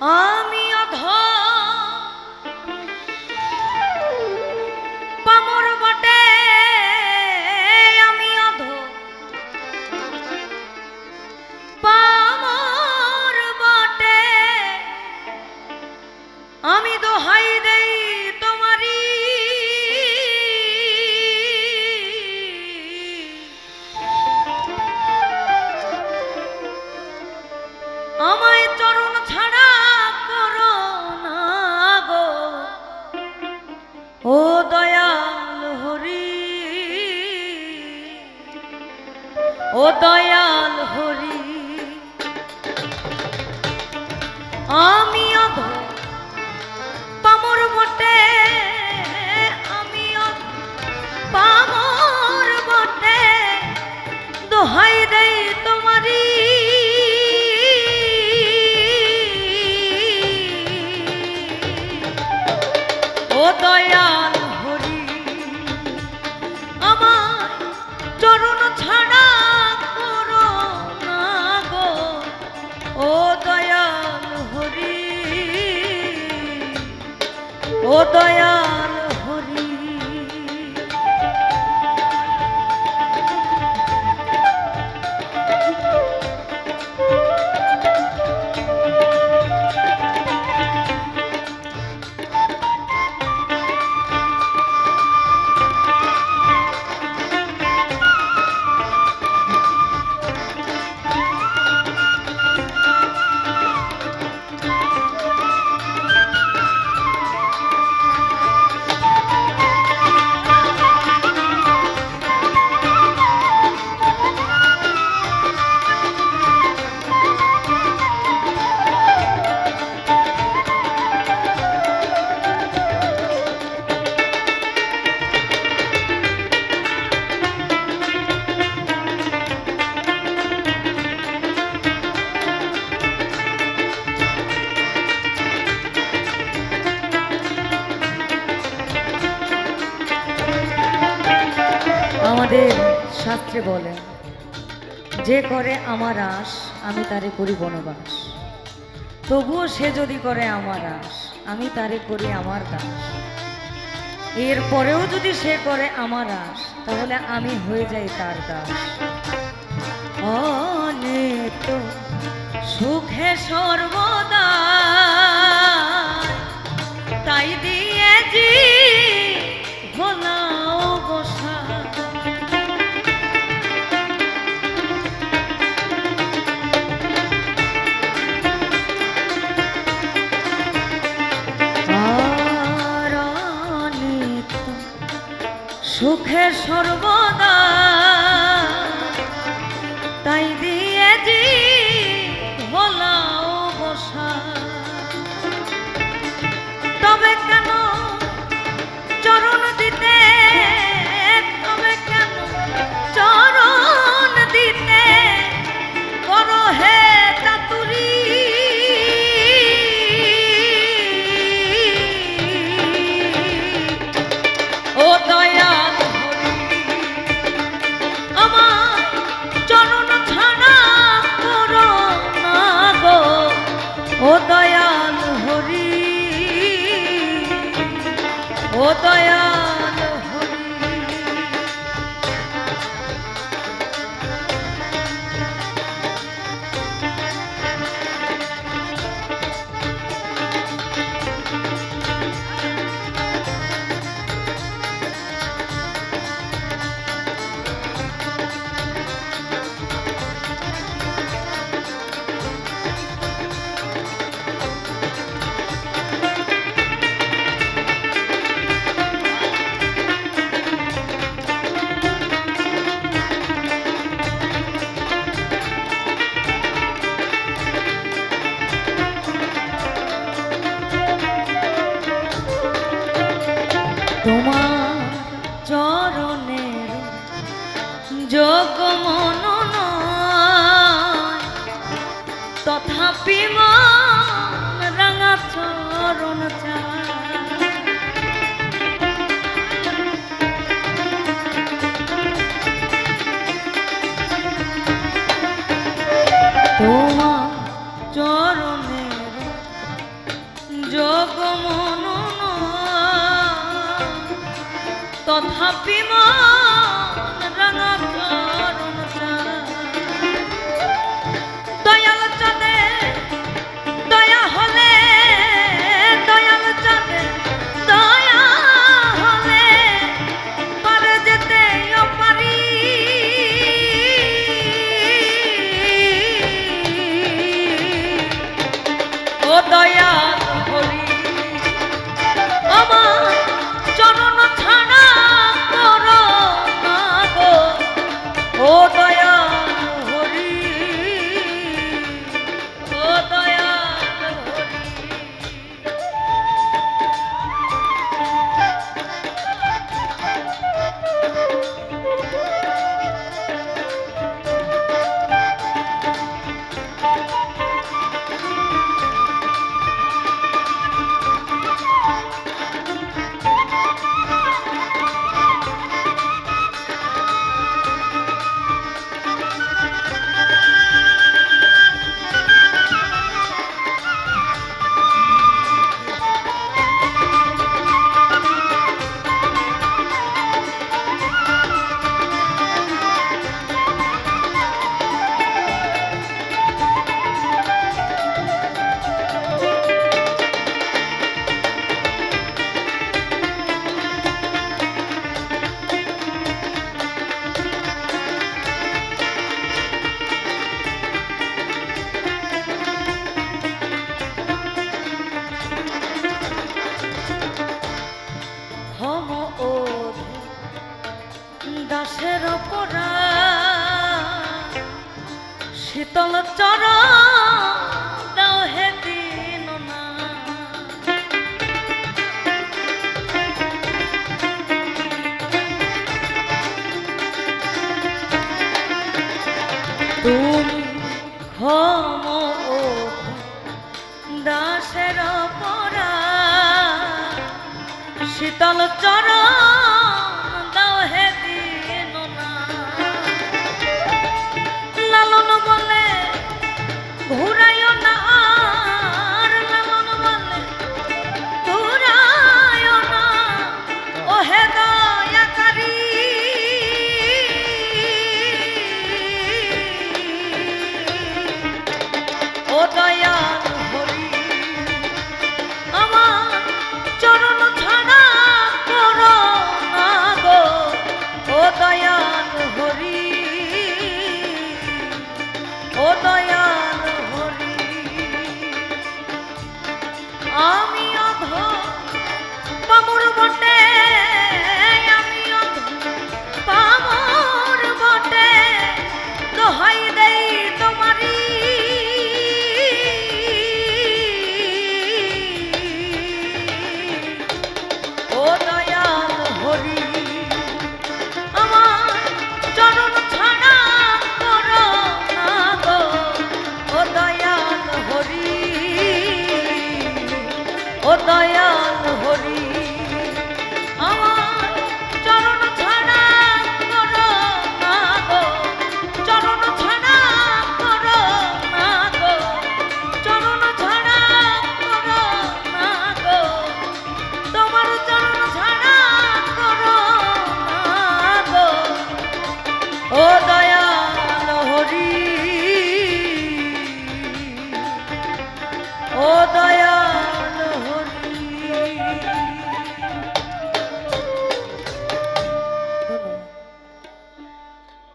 আমি অধ পামর বটে আমি অধ পামর বটে আমি দোহাই দেই ও দয়াল হরি ও দয়াল হরি আমি অধ চরণ ছাড়া করো না গো। ও দয়াল হরি ও দয়াল আমাদের শাস্ত্রে বলে, যে করে আমার আশ, আমি তারে করি বনবাস। তবুও সে যদি করে আমার আশ, আমি তারে করি আমার দাস। এর পরেও যদি সে করে আমার আশ, তাহলে আমি হয়ে যাই তার দাস। অনেক সুখে সর্বদা, তাই দিয়েছি ও তোমার চরণের যোগ মন তথাপি রাঙা চরণ তোমার কথা বিমা দাসের অপরা। শীতল চর দাসের পরা শীতল চরণ দয়াল হরি। আমার চরণ ছাড়া করো না গো, ও দয়াল হরি। ও দয়াল হরি। আমি অধ পামুর বটে